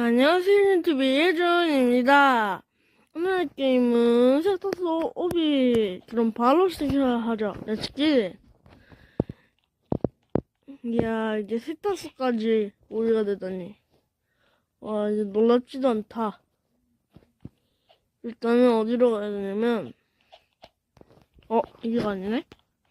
안녕하세요 유튜브의 예준입니다. 오늘 게임은 세탁소 오비 그럼 바로 시작하자. 렛츠기 이야 이제 세탁소까지 오비가 되다니. 와 이제 놀랍지도 않다. 일단은 어디로 가야 되냐면 어 이게 아니네?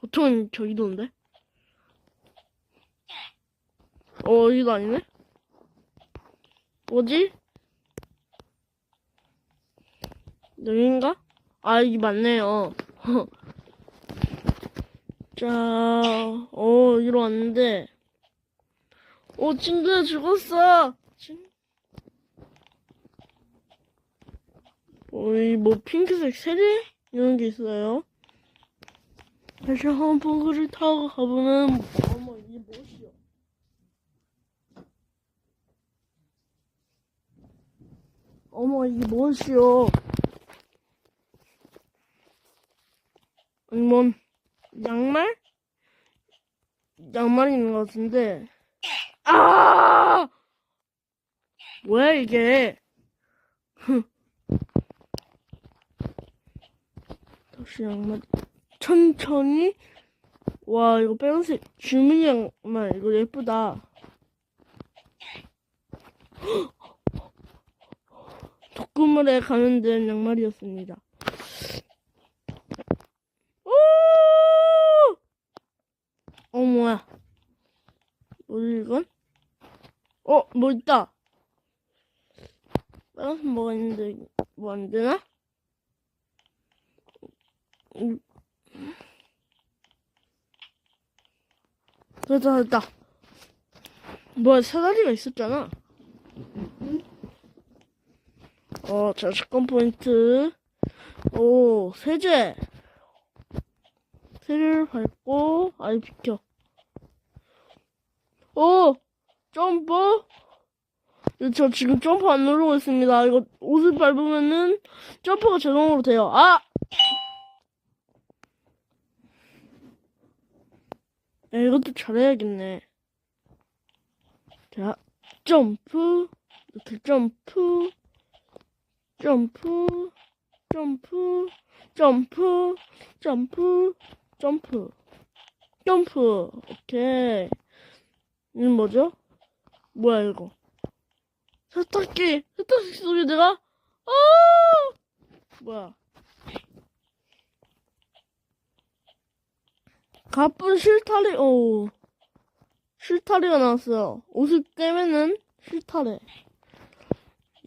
보통은 저기도인데? 어 여기도 아니네 뭐지? 여긴가? 아, 여기 맞네요. 자, 어, 여기로 왔는데. 오, 친구야, 죽었어! 친... 어이, 뭐, 핑크색 세례? 이런 게 있어요. 다시 한번그를 타고 가보면, 어머, 이게 무엇이야? 어머, 이게 무엇이요? 아니, 뭔, 양말? 양말이 있는 것 같은데. 아! 뭐야, 이게? 다시 양말. 천천히? 와, 이거 빨간색 주민이 양말. 이거 예쁘다. 독 구물에 감염된 양말이었습니다. 오! 어, 뭐야. 뭐지, 이건? 어, 뭐 있다. 빨간색 뭐가 있는데, 뭐 안 되나? 음. 됐다, 됐다. 뭐야, 사다리가 있었잖아. 어, 자, 접근 포인트. 오, 세제. 세제를 밟고, 아이, 비켜. 오! 점프? 저 지금 점프 안 누르고 있습니다. 이거 옷을 밟으면은 점프가 자동으로 돼요. 아! 야, 이것도 잘해야겠네. 자, 점프, 이렇게 점프. 점프, 점프, 점프, 점프, 점프, 점프. 오케이. 이건 뭐죠? 뭐야, 이거? 세탁기! 세탁기 소리 내가? 아! 뭐야? 가쁜 실타래, 오. 실타래가 나왔어요. 옷을 꿰매는 실타래.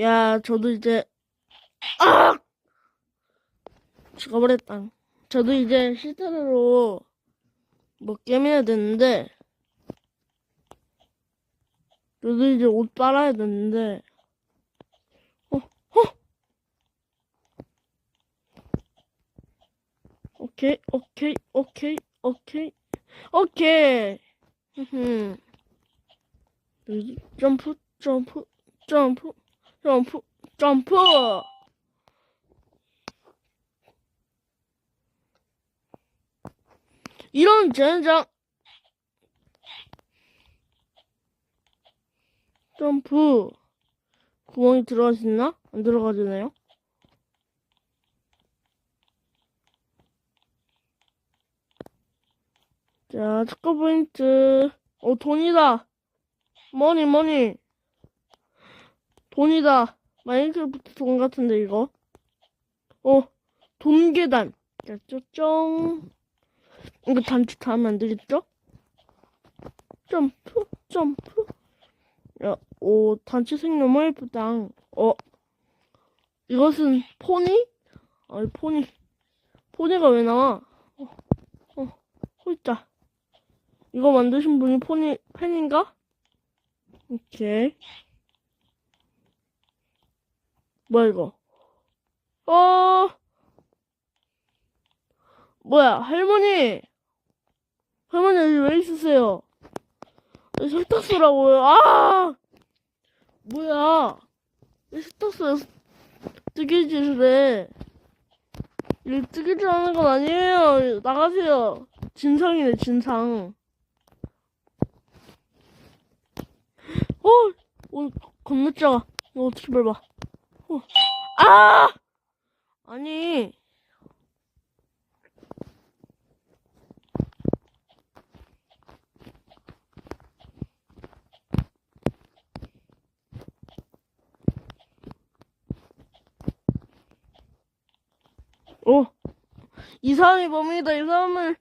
야, 저도 이제 아! 죽어버렸다. 저도 이제 실타래로 뭐 깨매야 되는데, 저도 이제 옷 빨아야 되는데, 어, 어! 오케이, 오케이, 오케이, 오케이, 오케이! 흠 점프, 점프, 점프, 점프, 점프! 이런 젠장 점프 구멍이 있나? 안 들어가지네요. 자, 축구 포인트. 어, 돈이다. 머니, 머니. 돈이다. 마인크래프트 돈 같은데, 이거. 어, 돈 계단. 자, 쪼쫑. 이거 단추 다 하면 안 되겠죠? 점프, 점프. 야, 오, 단추색 너무 예쁘다. 어, 이것은 포니? 아니, 포니. 포니가 왜 나와? 어, 어, 홀짜. 이거 만드신 분이 포니, 팬인가? 오케이. 뭐야, 이거? 어, 뭐야, 할머니! 할머니 여기 왜 있으세요? 여기 세탁소라고요. 아! 뭐야? 왜 세탁소에 뜨개질을 해? 이 뜨개질 하는 건 아니에요. 나가세요. 진상이네, 진상. 어! 오, 겁나 작아. 이거 어떻게 밟아? 어. 아! 아니. 어. 이 사람이 범인이다, 이 사람을.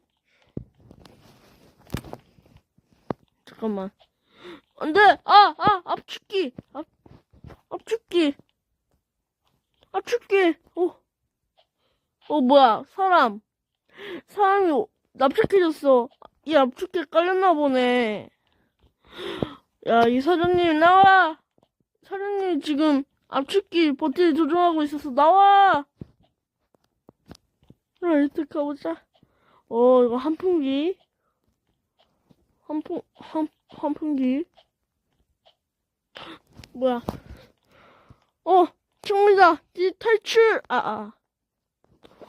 잠깐만. 안 돼! 아! 아! 압축기! 압, 압축기! 압축기! 어. 어, 뭐야. 사람. 사람이 오- 납작해졌어. 이 압축기에 깔렸나 보네. 야, 이 사장님, 나와! 사장님, 지금 압축기 버튼을 조종하고 있어서 나와! 이렇게 가보자. 어, 이거 한풍기. 한풍, 한, 한풍기. 뭐야. 어, 총리다. 이 탈출! 아, 아.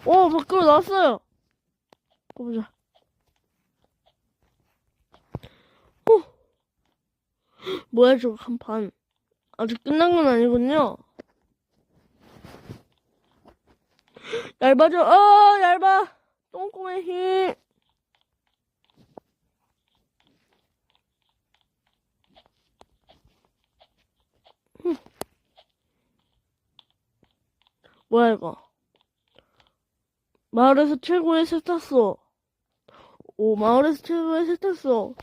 어, 밖으로 나왔어요. 가보자. 어. 뭐야, 저거 간판. 아직 끝난 건 아니군요. 얇아져. 어, 얇아. 똥꼬의 힘. 흠. 뭐야, 이거. 마을에서 최고의 세탁소. 오, 마을에서 최고의 세탁소.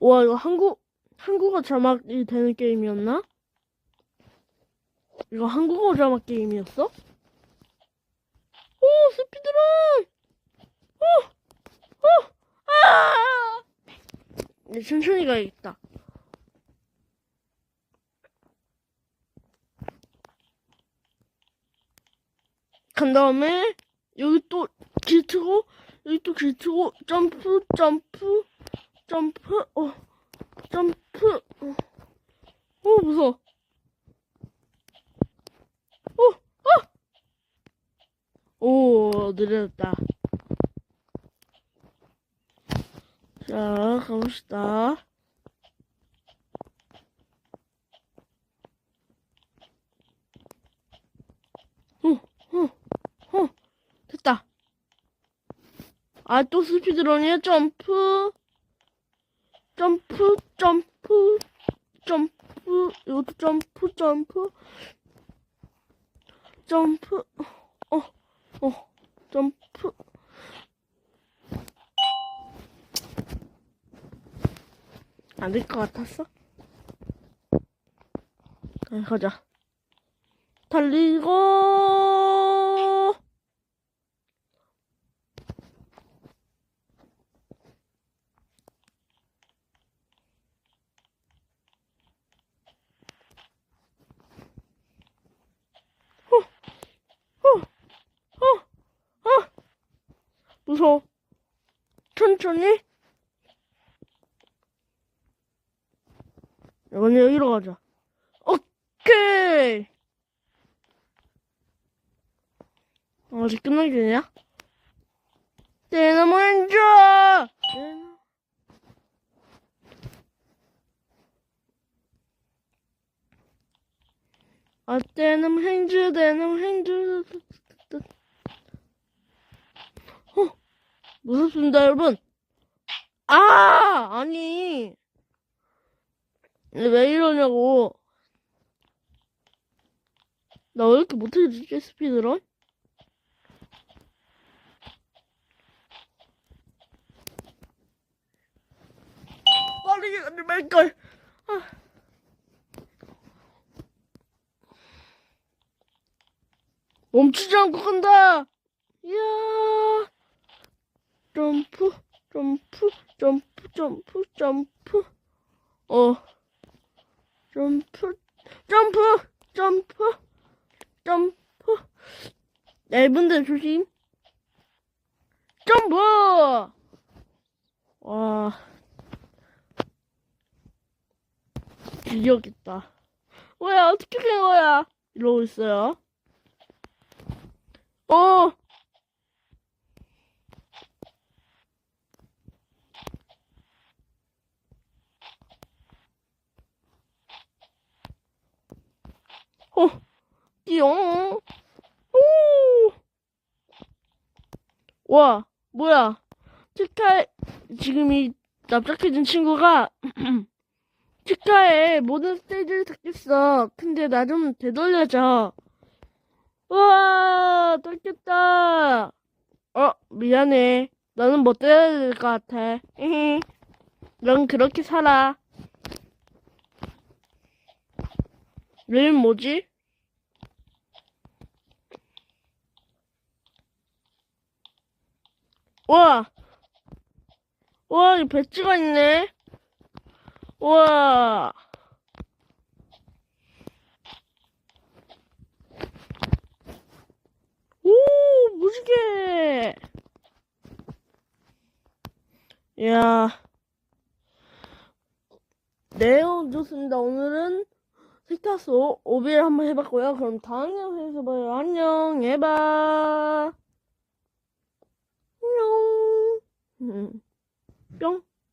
와, 이거 한국, 한국어 자막이 되는 게임이었나? 이거 한국어 자막 게임이었어? 오, 스피드런! 오! 오! 아! 네, 천천히 가야겠다. 간 다음에, 여기 또 길 트고, 여기 또 길 트고, 점프, 점프, 점프, 어, 점프, 어, 어 무서워. 어, 어! 오, 느려졌다. 자, 가봅시다. 어, 어, 어, 됐다. 아, 또 스피드런이야, 점프. 점프, 점프, 점프, 이것도 점프, 점프. 점프, 어, 어, 점프. 안 될 것 같았어? 아, 가자. 달리고! 무서워. 천천히. 이건 여기로 가자. 오케이. 아직 끝나기 전이야? 내나 먼저. 아, 때는 행주, 때는 행주. 어, 무섭습니다, 여러분. 아, 아니. 왜 이러냐고. 나 왜 이렇게 못해주지, 스피드런? 빨리 가지 말걸. 아. 멈추지 않고 간다. 이야. 점프, 점프, 점프, 점프, 점프. 어. 점프, 점프, 점프, 점프. 얇은 데 조심. 점프! 와. 이겨겠다. 뭐야, 어떻게 된 거야? 이러고 있어요. 어! 어, 띠용. 오! 와, 뭐야. 치카에, 지금 이 납작해진 친구가, 치카에 모든 스테이지를 닦겠어. 근데 나 좀 되돌려줘. 우와, 닦겠다. 어, 미안해. 너는 못 때려야 될것 같아. 히히. 넌 그렇게 살아. 내일 뭐지? 와! 와, 이 배지가 있네. 와. 오, 무지개. 야. 네, 좋습니다. 오늘은 색타소 오비를 한번 해봤고요. 그럼 다음 영상에서 봐요. 안녕, 에바. 안녕. 음. 뿅.